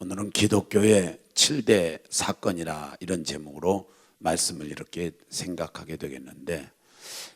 오늘은 기독교의 7대 사건이라 이런 제목으로 말씀을 이렇게 생각하게 되겠는데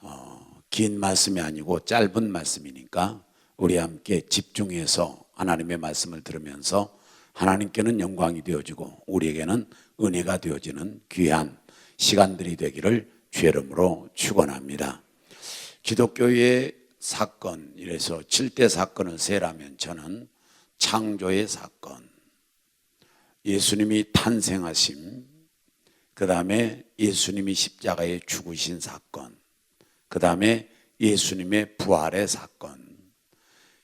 어, 긴 말씀이 아니고 짧은 말씀이니까 우리 함께 집중해서 하나님의 말씀을 들으면서 하나님께는 영광이 되어지고 우리에게는 은혜가 되어지는 귀한 시간들이 되기를 주의 이름으로 축원합니다. 기독교의 사건 이래서 7대 사건을 세라면 저는 창조의 사건, 예수님이 탄생하심, 그 다음에 예수님이 십자가에 죽으신 사건, 그 다음에 예수님의 부활의 사건,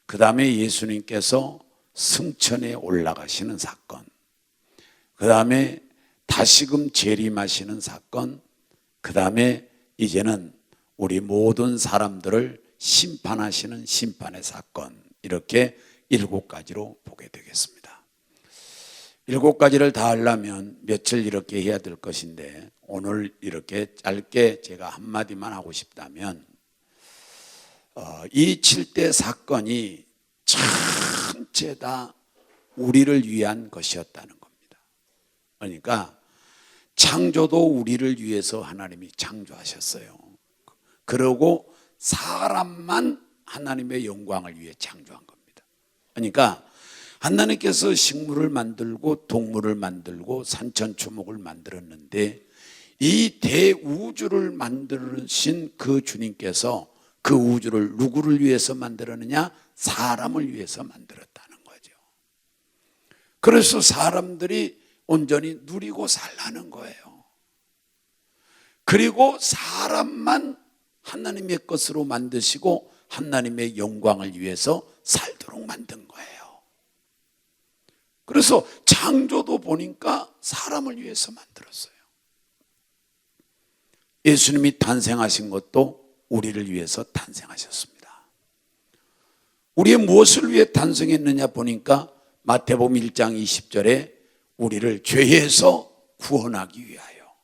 그 다음에 예수님께서 승천에 올라가시는 사건, 그 다음에 다시금 재림하시는 사건, 그 다음에 이제는 우리 모든 사람들을 심판하시는 심판의 사건, 이렇게 일곱 가지로 보게 되겠습니다. 일곱 가지를 다 하려면 며칠 이렇게 해야 될 것인데 오늘 이렇게 짧게 제가 한마디만 하고 싶다면 어, 이 7대 사건이 전체 다 우리를 위한 것이었다는 겁니다. 그러니까 창조도 우리를 위해서 하나님이 창조하셨어요. 그러고 사람만 하나님의 영광을 위해 창조한 겁니다. 그러니까 하나님께서 식물을 만들고 동물을 만들고 산천초목을 만들었는데 이 대우주를 만드신 그 주님께서 그 우주를 누구를 위해서 만들었느냐? 사람을 위해서 만들었다는 거죠. 그래서 사람들이 온전히 누리고 살라는 거예요. 그리고 사람만 하나님의 것으로 만드시고 하나님의 영광을 위해서 살도록 만든 거예요. 그래서 창조도 보니까 사람을 위해서 만들었어요. 예수님이 탄생하신 것도 우리를 위해서 탄생하셨습니다. 우리의 무엇을 위해 탄생했느냐 보니까 마태복음 1장 20절에 우리를 죄에서 구원하기 위하여.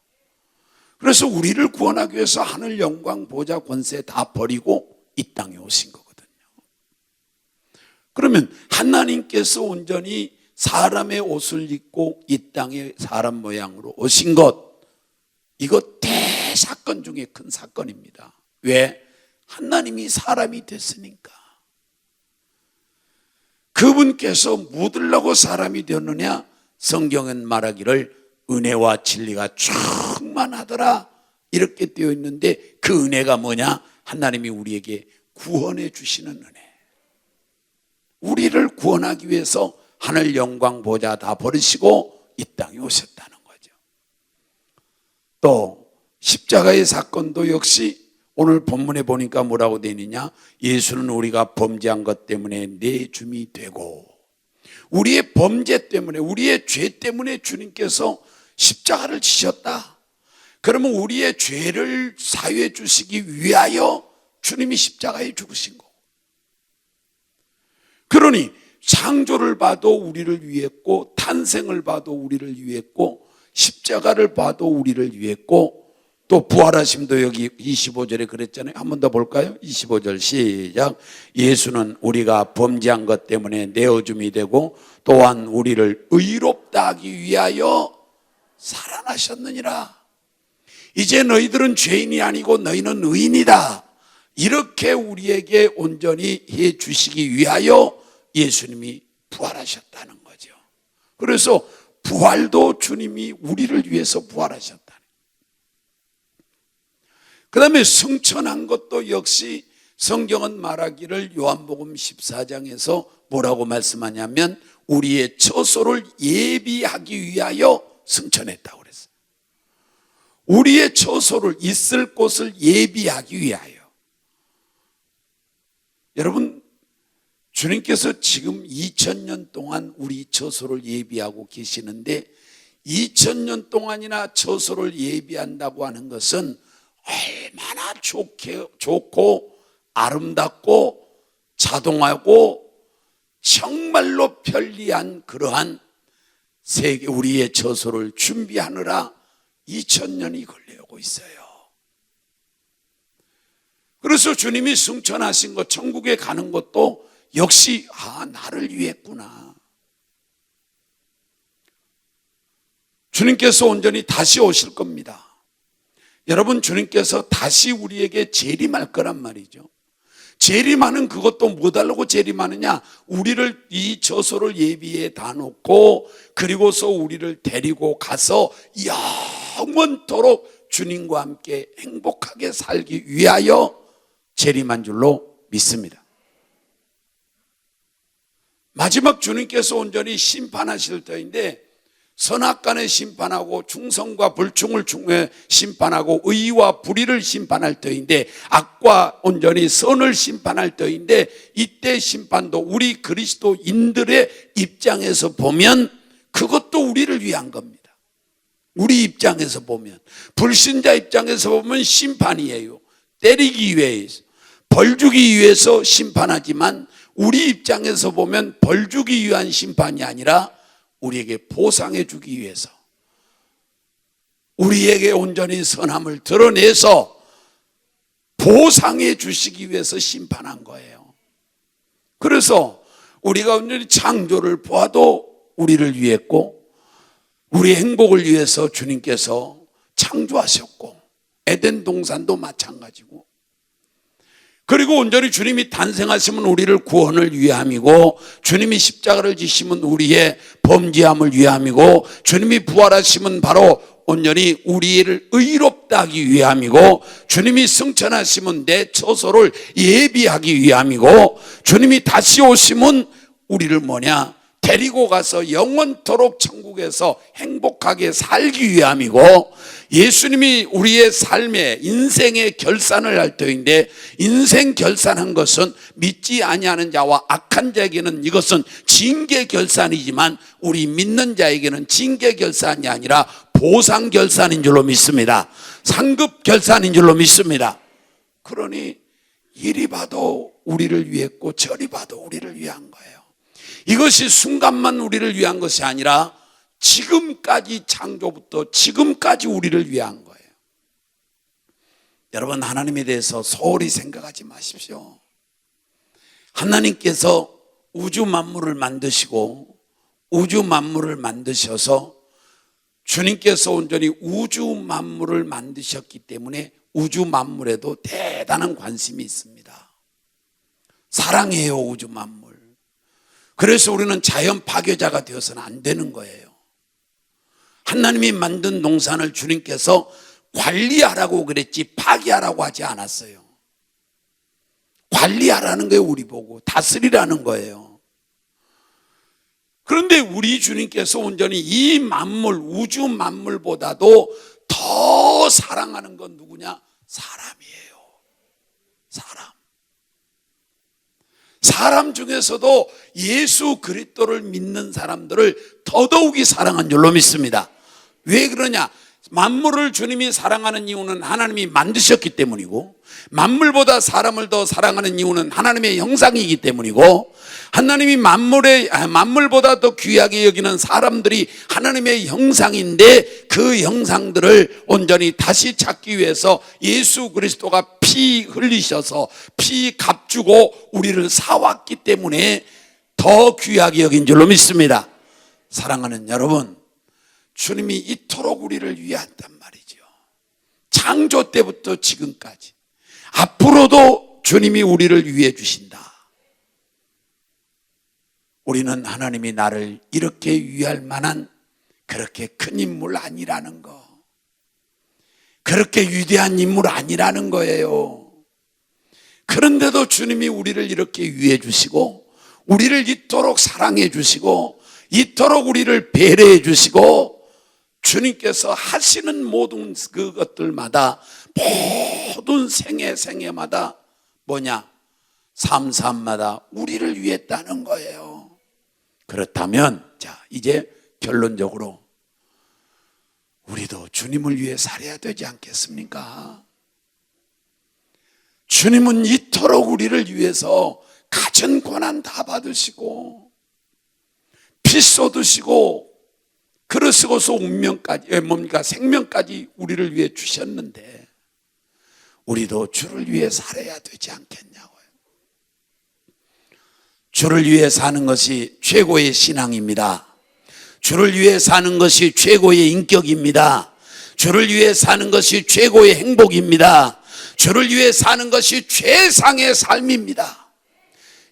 그래서 우리를 구원하기 위해서 하늘 영광 보좌 권세 다 버리고 이 땅에 오신 거거든요. 그러면 하나님께서 온전히 사람의 옷을 입고 이 땅에 사람 모양으로 오신 것, 이거 대사건 중에 큰 사건입니다. 왜? 하나님이 사람이 됐으니까. 그분께서 묻으려고 사람이 되었느냐? 성경은 말하기를 은혜와 진리가 충만하더라. 이렇게 되어 있는데 그 은혜가 뭐냐? 하나님이 우리에게 구원해 주시는 은혜. 우리를 구원하기 위해서 하늘 영광 보좌 다 버리시고 이 땅에 오셨다는 거죠. 또 십자가의 사건도 역시 오늘 본문에 보니까 뭐라고 되어 있느냐? 예수는 우리가 범죄한 것 때문에 내줌이 되고 우리의 범죄 때문에 우리의 죄 때문에 주님께서 십자가를 지셨다. 그러면 우리의 죄를 사유해 주시기 위하여 주님이 십자가에 죽으신 거. 그러니 창조를 봐도 우리를 위했고 탄생을 봐도 우리를 위했고 십자가를 봐도 우리를 위했고 또 부활하심도 여기 25절에 그랬잖아요. 한 번 더 볼까요? 25절 시작. 예수는 우리가 범죄한 것 때문에 내어줌이 되고 또한 우리를 의롭다 하기 위하여 살아나셨느니라. 이제 너희들은 죄인이 아니고 너희는 의인이다. 이렇게 우리에게 온전히 해 주시기 위하여 예수님이 부활하셨다는 거죠. 그래서 부활도 주님이 우리를 위해서 부활하셨다. 그 다음에 승천한 것도 역시 성경은 말하기를 요한복음 14장에서 뭐라고 말씀하냐면 우리의 처소를 예비하기 위하여 승천했다고 그랬어요. 우리의 처소를 있을 곳을 예비하기 위하여. 여러분, 주님께서 지금 2000년 동안 우리 처소를 예비하고 계시는데 2000년 동안이나 처소를 예비한다고 하는 것은 얼마나 좋게, 좋고 아름답고 자동하고 정말로 편리한 그러한 세계 우리의 처소를 준비하느라 2000년이 걸려오고 있어요. 그래서 주님이 승천하신 것, 천국에 가는 것도 역시, 아, 나를 위했구나. 주님께서 온전히 다시 오실 겁니다. 여러분, 주님께서 다시 우리에게 재림할 거란 말이죠. 재림하는 그것도 뭐 달라고 재림하느냐? 우리를 이 저소를 예비에 다 놓고 그리고서 우리를 데리고 가서 영원토록 주님과 함께 행복하게 살기 위하여 재림한 줄로 믿습니다. 마지막 주님께서 온전히 심판하실 터인데 선악간의 심판하고 충성과 불충을 충에 심판하고 의와 불의를 심판할 터인데 악과 온전히 선을 심판할 터인데 이때 심판도 우리 그리스도인들의 입장에서 보면 그것도 우리를 위한 겁니다. 우리 입장에서 보면 불신자 입장에서 보면 심판이에요. 때리기 위해서 벌 주기 위해서 심판하지만 우리 입장에서 보면 벌 주기 위한 심판이 아니라 우리에게 보상해 주기 위해서 우리에게 온전히 선함을 드러내서 보상해 주시기 위해서 심판한 거예요. 그래서 우리가 온전히 창조를 보아도 우리를 위했고 우리 행복을 위해서 주님께서 창조하셨고 에덴 동산도 마찬가지고 그리고 온전히 주님이 탄생하시면 우리를 구원을 위함이고 주님이 십자가를 지시면 우리의 범죄함을 위함이고 주님이 부활하시면 바로 온전히 우리를 의롭다 하기 위함이고 주님이 승천하시면 내 처소를 예비하기 위함이고 주님이 다시 오시면 우리를 뭐냐 데리고 가서 영원토록 천국에서 행복하게 살기 위함이고 예수님이 우리의 삶의 인생의 결산을 할 때인데 인생 결산한 것은 믿지 아니하는 자와 악한 자에게는 이것은 징계 결산이지만 우리 믿는 자에게는 징계 결산이 아니라 보상 결산인 줄로 믿습니다. 상급 결산인 줄로 믿습니다. 그러니 이리 봐도 우리를 위했고 저리 봐도 우리를 위한 거예요. 이것이 순간만 우리를 위한 것이 아니라 지금까지 창조부터 지금까지 우리를 위한 거예요. 여러분, 하나님에 대해서 소홀히 생각하지 마십시오. 하나님께서 우주 만물을 만드시고 우주 만물을 만드셔서 주님께서 온전히 우주 만물을 만드셨기 때문에 우주 만물에도 대단한 관심이 있습니다. 사랑해요, 우주 만물. 그래서 우리는 자연 파괴자가 되어서는 안 되는 거예요. 하나님이 만든 농산을 주님께서 관리하라고 그랬지 파괴하라고 하지 않았어요. 관리하라는 거예요, 우리 보고. 다스리라는 거예요. 그런데 우리 주님께서 온전히 이 만물, 우주 만물보다도 더 사랑하는 건 누구냐? 사람이에요. 사람. 사람 중에서도 예수 그리스도를 믿는 사람들을 더더욱이 사랑한 줄로 믿습니다. 왜 그러냐? 만물을 주님이 사랑하는 이유는 하나님이 만드셨기 때문이고 만물보다 사람을 더 사랑하는 이유는 하나님의 형상이기 때문이고 하나님이 만물의 아, 만물보다 더 귀하게 여기는 사람들이 하나님의 형상인데 그 형상들을 온전히 다시 찾기 위해서 예수 그리스도가 피 흘리셔서 피 값주고 우리를 사왔기 때문에 더 귀하게 여긴 줄로 믿습니다. 사랑하는 여러분, 주님이 이토록 우리를 위한단 말이죠. 창조 때부터 지금까지. 앞으로도 주님이 우리를 위해 주신다. 우리는 하나님이 나를 이렇게 위할 만한 그렇게 큰 인물 아니라는 거. 그렇게 위대한 인물 아니라는 거예요. 그런데도 주님이 우리를 이렇게 위해 주시고, 우리를 이토록 사랑해 주시고, 이토록 우리를 배려해 주시고, 주님께서 하시는 모든 그것들마다 모든 생애 생애마다 뭐냐? 삶삶마다 우리를 위했다는 거예요. 그렇다면 자, 이제 결론적으로 우리도 주님을 위해 살아야 되지 않겠습니까? 주님은 이토록 우리를 위해서 가진 고난 다 받으시고 피 쏟으시고 그러시고서 운명까지 예, 뭡니까 생명까지 우리를 위해 주셨는데 우리도 주를 위해 살아야 되지 않겠냐고요. 주를 위해 사는 것이 최고의 신앙입니다. 주를 위해 사는 것이 최고의 인격입니다. 주를 위해 사는 것이 최고의 행복입니다. 주를 위해 사는 것이 최상의 삶입니다.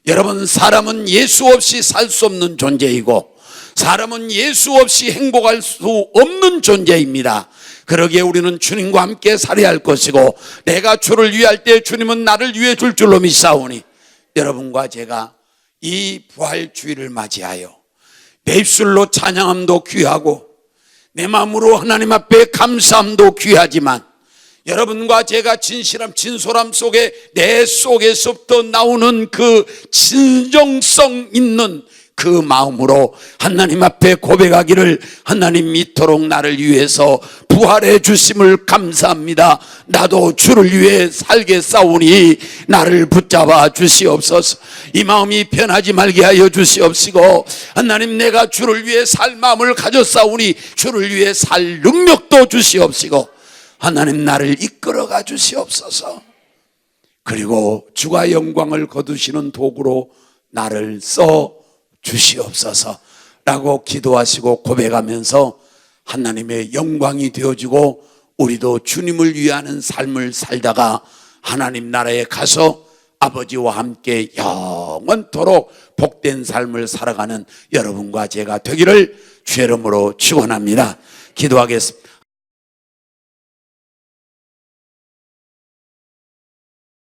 여러분, 사람은 예수 없이 살 수 없는 존재이고, 사람은 예수 없이 행복할 수 없는 존재입니다. 그러기에 우리는 주님과 함께 살아야 할 것이고, 내가 주를 위할 때 주님은 나를 위해 줄 줄로 믿사오니, 여러분과 제가 이 부활주의를 맞이하여 내 입술로 찬양함도 귀하고, 내 마음으로 하나님 앞에 감사함도 귀하지만, 여러분과 제가 진실함, 진솔함 속에 내 속에서부터 나오는 그 진정성 있는 그 마음으로 하나님 앞에 고백하기를 하나님 이토록 나를 위해서 부활해 주심을 감사합니다. 나도 주를 위해 살게 싸우니 나를 붙잡아 주시옵소서. 이 마음이 변하지 말게 하여 주시옵시고 하나님 내가 주를 위해 살 마음을 싸우니 주를 위해 살 능력도 주시옵시고 하나님 나를 이끌어가 주시옵소서. 그리고 주가 영광을 거두시는 도구로 나를 써 주시옵소서. 라고 기도하시고 고백하면서 하나님의 영광이 되어지고 우리도 주님을 위하는 삶을 살다가 하나님 나라에 가서 아버지와 함께 영원토록 복된 삶을 살아가는 여러분과 제가 되기를 주의 이름으로 축원합니다. 기도하겠습니다.